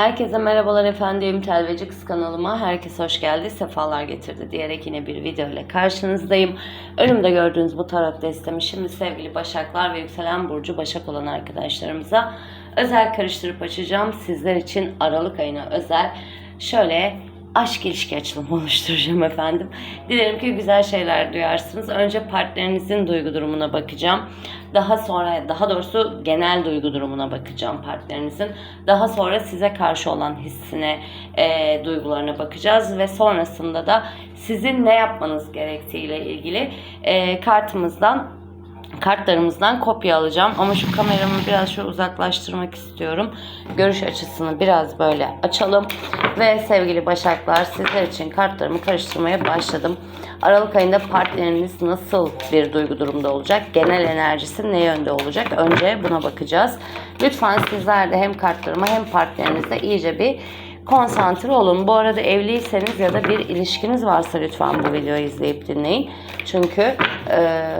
Herkese merhabalar efendim. Telveci Kız kanalıma herkes hoş geldi, sefalar getirdi diyerek yine bir video ile karşınızdayım. Önümde gördüğünüz bu tarot destemi şimdi sevgili Başaklar ve Yükselen Burcu Başak olan arkadaşlarımıza özel karıştırıp açacağım. Sizler için Aralık ayına özel şöyle aşk ilişki açılımı oluşturacağım efendim. Dilerim ki güzel şeyler duyarsınız. Önce partnerinizin duygu durumuna bakacağım. Daha sonra daha doğrusu genel duygu durumuna bakacağım partnerinizin. Daha sonra size karşı olan hissine, e, duygularına bakacağız ve sonrasında da sizin ne yapmanız gerektiğiyle ilgili e, kartımızdan kartlarımızdan kopya alacağım. Ama şu kameramı biraz şöyle uzaklaştırmak istiyorum. Görüş açısını biraz böyle açalım. Ve sevgili Başaklar sizler için kartlarımı karıştırmaya başladım. Aralık ayında partneriniz nasıl bir duygu durumda olacak? Genel enerjisi ne yönde olacak? Önce buna bakacağız. Lütfen sizler de hem kartlarıma hem partnerinizle iyice bir konsantre olun. Bu arada evliyseniz ya da bir ilişkiniz varsa lütfen bu videoyu izleyip dinleyin. Çünkü e,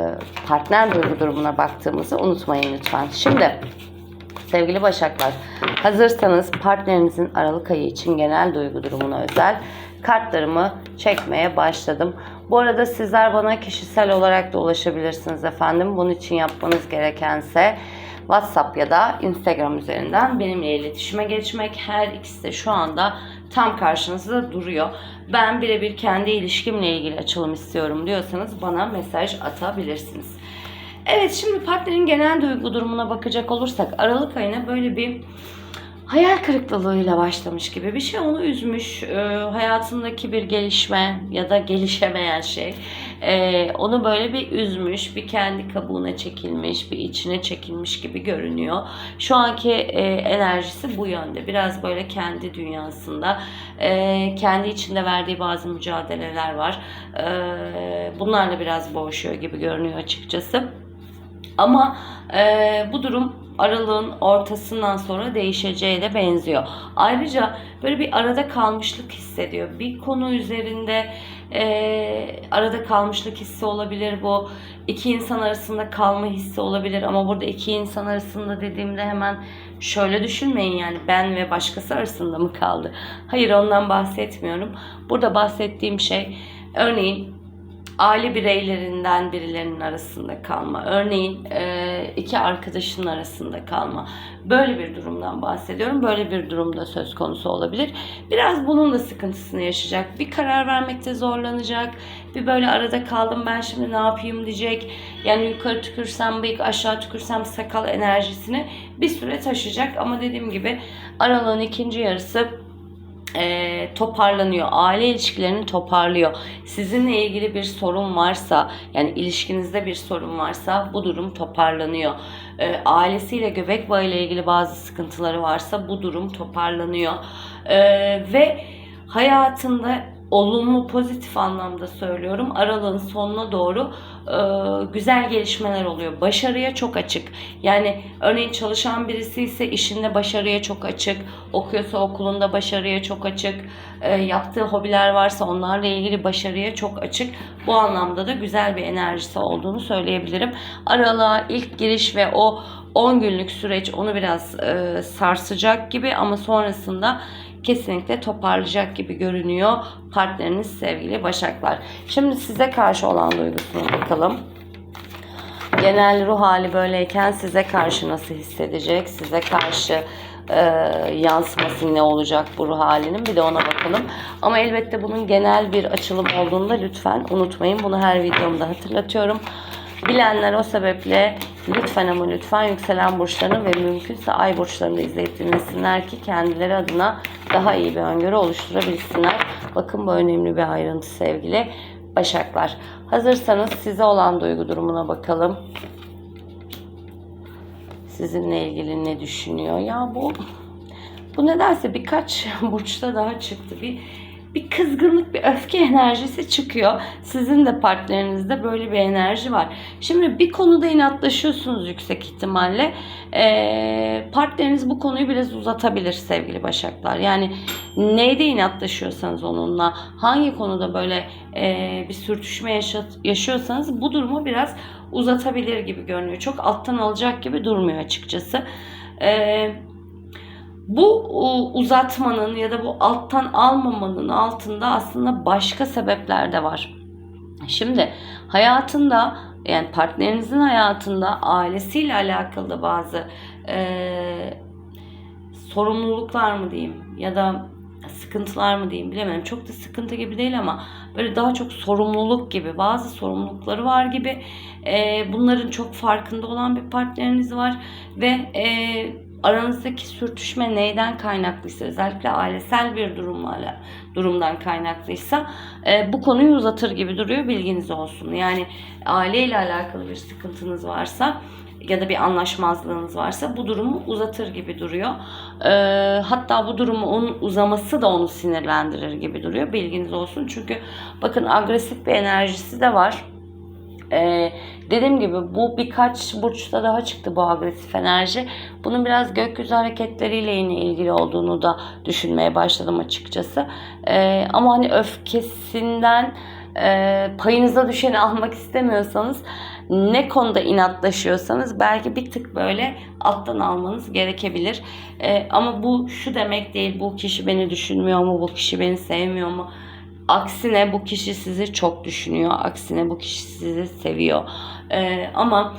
partner duygu durumuna baktığımızı unutmayın lütfen. Şimdi sevgili Başaklar hazırsanız partnerinizin Aralık ayı için genel duygu durumuna özel kartlarımı çekmeye başladım. Bu arada sizler bana kişisel olarak da ulaşabilirsiniz efendim. Bunun için yapmanız gerekense WhatsApp ya da Instagram üzerinden benimle iletişime geçmek. Her ikisi de şu anda tam karşınızda duruyor. Ben birebir kendi ilişkimle ilgili açılım istiyorum diyorsanız bana mesaj atabilirsiniz. Evet şimdi partnerin genel duygu durumuna bakacak olursak Aralık ayına böyle bir hayal kırıklığıyla başlamış gibi bir şey onu üzmüş. Ee, hayatındaki bir gelişme ya da gelişemeyen şey ee, onu böyle bir üzmüş, bir kendi kabuğuna çekilmiş, bir içine çekilmiş gibi görünüyor. Şu anki e, enerjisi bu yönde. Biraz böyle kendi dünyasında, e, kendi içinde verdiği bazı mücadeleler var. E, bunlarla biraz boğuşuyor gibi görünüyor açıkçası. Ama e, bu durum aralığın ortasından sonra değişeceğe de benziyor. Ayrıca böyle bir arada kalmışlık hissediyor. Bir konu üzerinde e, arada kalmışlık hissi olabilir bu. iki insan arasında kalma hissi olabilir ama burada iki insan arasında dediğimde hemen şöyle düşünmeyin yani ben ve başkası arasında mı kaldı? Hayır ondan bahsetmiyorum. Burada bahsettiğim şey örneğin aile bireylerinden birilerinin arasında kalma. Örneğin e, iki arkadaşın arasında kalma. Böyle bir durumdan bahsediyorum. Böyle bir durumda söz konusu olabilir. Biraz bunun da sıkıntısını yaşayacak. Bir karar vermekte zorlanacak. Bir böyle arada kaldım ben şimdi ne yapayım diyecek. Yani yukarı tükürsem bıyık aşağı tükürsem sakal enerjisini bir süre taşıyacak. Ama dediğim gibi aralığın ikinci yarısı e, toparlanıyor. Aile ilişkilerini toparlıyor. Sizinle ilgili bir sorun varsa yani ilişkinizde bir sorun varsa bu durum toparlanıyor. E, ailesiyle göbek bağı ile ilgili bazı sıkıntıları varsa bu durum toparlanıyor. E, ve hayatında olumlu pozitif anlamda söylüyorum aralığın sonuna doğru e, güzel gelişmeler oluyor. Başarıya çok açık. Yani örneğin çalışan birisi ise işinde başarıya çok açık. Okuyorsa okulunda başarıya çok açık. E, yaptığı hobiler varsa onlarla ilgili başarıya çok açık. Bu anlamda da güzel bir enerjisi olduğunu söyleyebilirim. Aralığa ilk giriş ve o 10 günlük süreç onu biraz e, sarsacak gibi ama sonrasında kesinlikle toparlayacak gibi görünüyor partneriniz sevgili Başaklar. Şimdi size karşı olan duygusuna bakalım. Genel ruh hali böyleyken size karşı nasıl hissedecek? Size karşı e, yansıması ne olacak bu ruh halinin? Bir de ona bakalım. Ama elbette bunun genel bir açılım olduğunu da lütfen unutmayın. Bunu her videomda hatırlatıyorum. Bilenler o sebeple lütfen ama lütfen yükselen burçlarını ve mümkünse ay burçlarını da izleyip dinlesinler ki kendileri adına daha iyi bir öngörü oluşturabilsinler. Bakın bu önemli bir ayrıntı sevgili Başaklar. Hazırsanız size olan duygu durumuna bakalım. Sizinle ilgili ne düşünüyor? Ya bu bu nedense birkaç burçta daha çıktı. Bir bir kızgınlık, bir öfke enerjisi çıkıyor. Sizin de partnerinizde böyle bir enerji var. Şimdi bir konuda inatlaşıyorsunuz yüksek ihtimalle. Ee, partneriniz bu konuyu biraz uzatabilir sevgili Başaklar. Yani neyde inatlaşıyorsanız onunla, hangi konuda böyle e, bir sürtüşme yaşıyorsanız bu durumu biraz uzatabilir gibi görünüyor. Çok alttan alacak gibi durmuyor açıkçası. Eee Bu uzatmanın ya da bu alttan almamanın altında aslında başka sebepler de var. Şimdi hayatında yani partnerinizin hayatında ailesiyle alakalı bazı eee, sorumluluklar mı diyeyim ya da sıkıntılar mı diyeyim bilemedim. Çok da sıkıntı gibi değil ama böyle daha çok sorumluluk gibi bazı sorumlulukları var gibi. Eee, bunların çok farkında olan bir partneriniz var ve eee, aranızdaki sürtüşme neyden kaynaklıysa özellikle ailesel bir durumlarla durumdan kaynaklıysa e, bu konuyu uzatır gibi duruyor bilginiz olsun. Yani aileyle alakalı bir sıkıntınız varsa ya da bir anlaşmazlığınız varsa bu durumu uzatır gibi duruyor. E, hatta bu durumu onun uzaması da onu sinirlendirir gibi duruyor. Bilginiz olsun. Çünkü bakın agresif bir enerjisi de var. Ee, dediğim gibi bu birkaç burçta daha çıktı bu agresif enerji. Bunun biraz gökyüzü hareketleriyle yine ilgili olduğunu da düşünmeye başladım açıkçası. Ee, ama hani öfkesinden e, payınıza düşeni almak istemiyorsanız ne konuda inatlaşıyorsanız belki bir tık böyle alttan almanız gerekebilir. Ee, ama bu şu demek değil bu kişi beni düşünmüyor mu, bu kişi beni sevmiyor mu? Aksine bu kişi sizi çok düşünüyor. Aksine bu kişi sizi seviyor. Ee, ama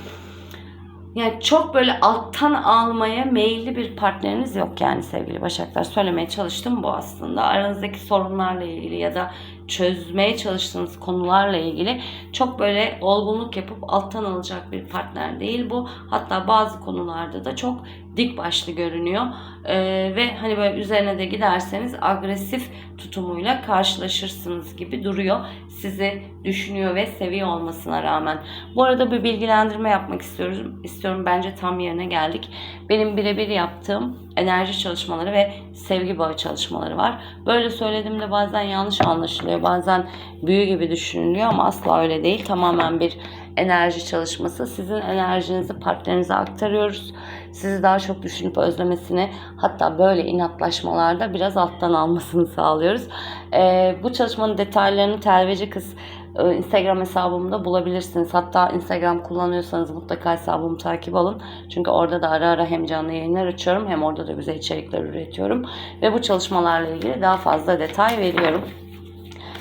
yani çok böyle alttan almaya meyilli bir partneriniz yok yani sevgili Başaklar. Söylemeye çalıştım bu aslında. Aranızdaki sorunlarla ilgili ya da çözmeye çalıştığınız konularla ilgili çok böyle olgunluk yapıp alttan alacak bir partner değil bu. Hatta bazı konularda da çok dik başlı görünüyor. Ee, ve hani böyle üzerine de giderseniz agresif tutumuyla karşılaşırsınız gibi duruyor. Sizi düşünüyor ve seviyor olmasına rağmen. Bu arada bir bilgilendirme yapmak istiyorum. istiyorum. Bence tam yerine geldik. Benim birebir yaptığım enerji çalışmaları ve sevgi bağı çalışmaları var. Böyle söylediğimde bazen yanlış anlaşılıyor. Bazen büyü gibi düşünülüyor ama asla öyle değil. Tamamen bir enerji çalışması. Sizin enerjinizi partnerinize aktarıyoruz. Sizi daha çok düşünüp özlemesini hatta böyle inatlaşmalarda biraz alttan almasını sağlıyoruz. Ee, bu çalışmanın detaylarını Telveci Kız e, Instagram hesabımda bulabilirsiniz. Hatta Instagram kullanıyorsanız mutlaka hesabımı takip alın. Çünkü orada da ara ara hem canlı yayınlar açıyorum hem orada da güzel içerikler üretiyorum. Ve bu çalışmalarla ilgili daha fazla detay veriyorum.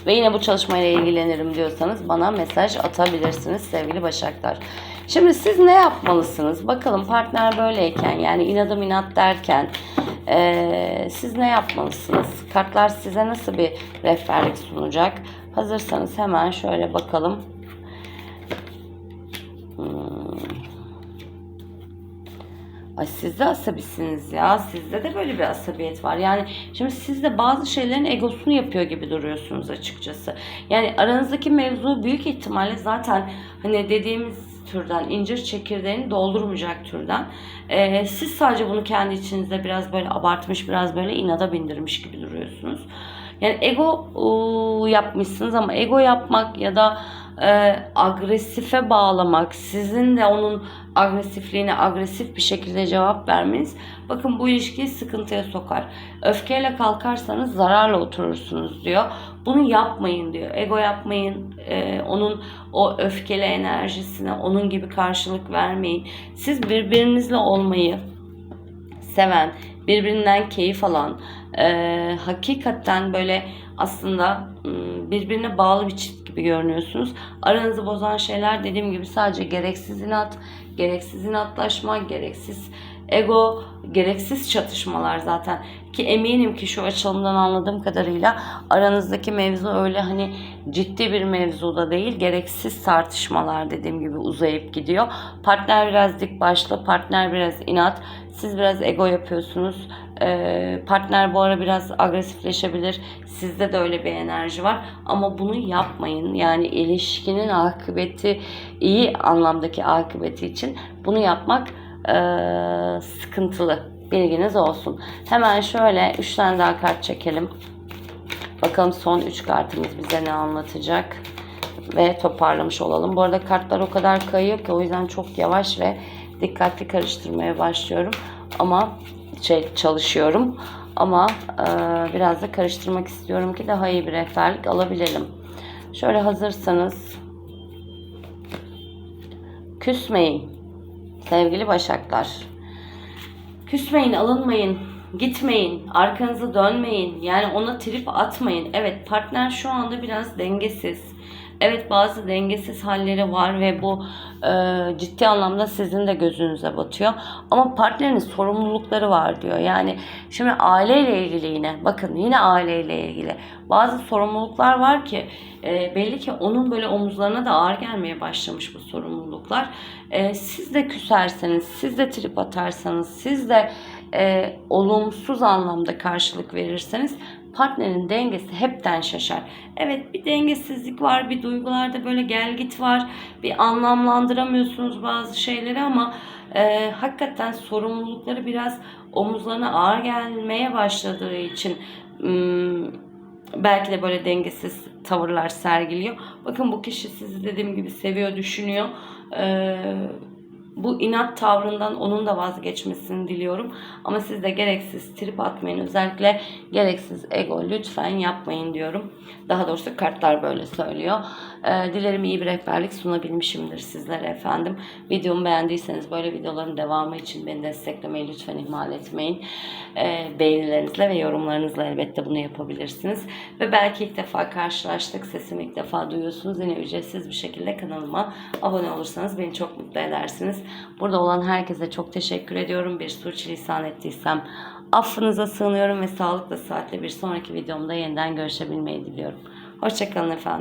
Ve yine bu çalışmayla ilgilenirim diyorsanız bana mesaj atabilirsiniz sevgili Başaklar. Şimdi siz ne yapmalısınız? Bakalım partner böyleyken yani inadım inat derken eee, siz ne yapmalısınız? Kartlar size nasıl bir rehberlik sunacak? Hazırsanız hemen şöyle bakalım. Ay siz de asabisiniz ya. Sizde de böyle bir asabiyet var. Yani şimdi siz de bazı şeylerin egosunu yapıyor gibi duruyorsunuz açıkçası. Yani aranızdaki mevzu büyük ihtimalle zaten hani dediğimiz türden incir çekirdeğini doldurmayacak türden. Ee, siz sadece bunu kendi içinizde biraz böyle abartmış, biraz böyle inada bindirmiş gibi duruyorsunuz. Yani ego ıı, yapmışsınız ama ego yapmak ya da e, agresife bağlamak, sizin de onun agresifliğine agresif bir şekilde cevap vermeniz bakın bu ilişkiyi sıkıntıya sokar. Öfkeyle kalkarsanız zararla oturursunuz diyor. Bunu yapmayın diyor. Ego yapmayın. E, onun o öfkeli enerjisine onun gibi karşılık vermeyin. Siz birbirinizle olmayı seven, birbirinden keyif alan, e, hakikaten böyle aslında birbirine bağlı bir çift gibi görünüyorsunuz. Aranızı bozan şeyler dediğim gibi sadece gereksiz inat, gereksiz inatlaşma, gereksiz ego, gereksiz çatışmalar zaten. Ki eminim ki şu açılımdan anladığım kadarıyla aranızdaki mevzu öyle hani ciddi bir mevzuda değil, gereksiz tartışmalar dediğim gibi uzayıp gidiyor. Partner biraz dik başlı, partner biraz inat, siz biraz ego yapıyorsunuz. Ee, partner bu ara biraz agresifleşebilir. Sizde de öyle bir enerji var. Ama bunu yapmayın. Yani ilişkinin akıbeti, iyi anlamdaki akıbeti için bunu yapmak ee, sıkıntılı. Bilginiz olsun. Hemen şöyle 3 tane daha kart çekelim. Bakalım son 3 kartımız bize ne anlatacak. Ve toparlamış olalım. Bu arada kartlar o kadar kayıyor ki o yüzden çok yavaş ve dikkatli karıştırmaya başlıyorum. Ama şey çalışıyorum. Ama e, biraz da karıştırmak istiyorum ki daha iyi bir rehberlik alabilelim. Şöyle hazırsanız küsmeyin sevgili başaklar. Küsmeyin, alınmayın. Gitmeyin, arkanızı dönmeyin. Yani ona trip atmayın. Evet partner şu anda biraz dengesiz. Evet bazı dengesiz halleri var ve bu e, ciddi anlamda sizin de gözünüze batıyor. Ama partnerin sorumlulukları var diyor. Yani şimdi aileyle ilgili yine bakın yine aileyle ilgili bazı sorumluluklar var ki e, belli ki onun böyle omuzlarına da ağır gelmeye başlamış bu sorumluluklar. E, siz de küserseniz, siz de trip atarsanız, siz de e, olumsuz anlamda karşılık verirseniz partnerin dengesi hepten şaşar. Evet bir dengesizlik var, bir duygularda böyle gel git var, bir anlamlandıramıyorsunuz bazı şeyleri ama e, hakikaten sorumlulukları biraz omuzlarına ağır gelmeye başladığı için belki de böyle dengesiz tavırlar sergiliyor. Bakın bu kişi sizi dediğim gibi seviyor, düşünüyor. Ee, bu inat tavrından onun da vazgeçmesini diliyorum. Ama siz de gereksiz trip atmayın. Özellikle gereksiz ego lütfen yapmayın diyorum. Daha doğrusu kartlar böyle söylüyor. Ee, dilerim iyi bir rehberlik sunabilmişimdir sizlere efendim. Videomu beğendiyseniz böyle videoların devamı için beni desteklemeyi lütfen ihmal etmeyin. Ee, beğenilerinizle ve yorumlarınızla elbette bunu yapabilirsiniz. Ve belki ilk defa karşılaştık. Sesimi ilk defa duyuyorsunuz. Yine ücretsiz bir şekilde kanalıma abone olursanız beni çok mutlu edersiniz. Burada olan herkese çok teşekkür ediyorum. Bir sürçülisan ettiysem affınıza sığınıyorum ve sağlıkla saatle bir sonraki videomda yeniden görüşebilmeyi diliyorum. Hoşçakalın efendim.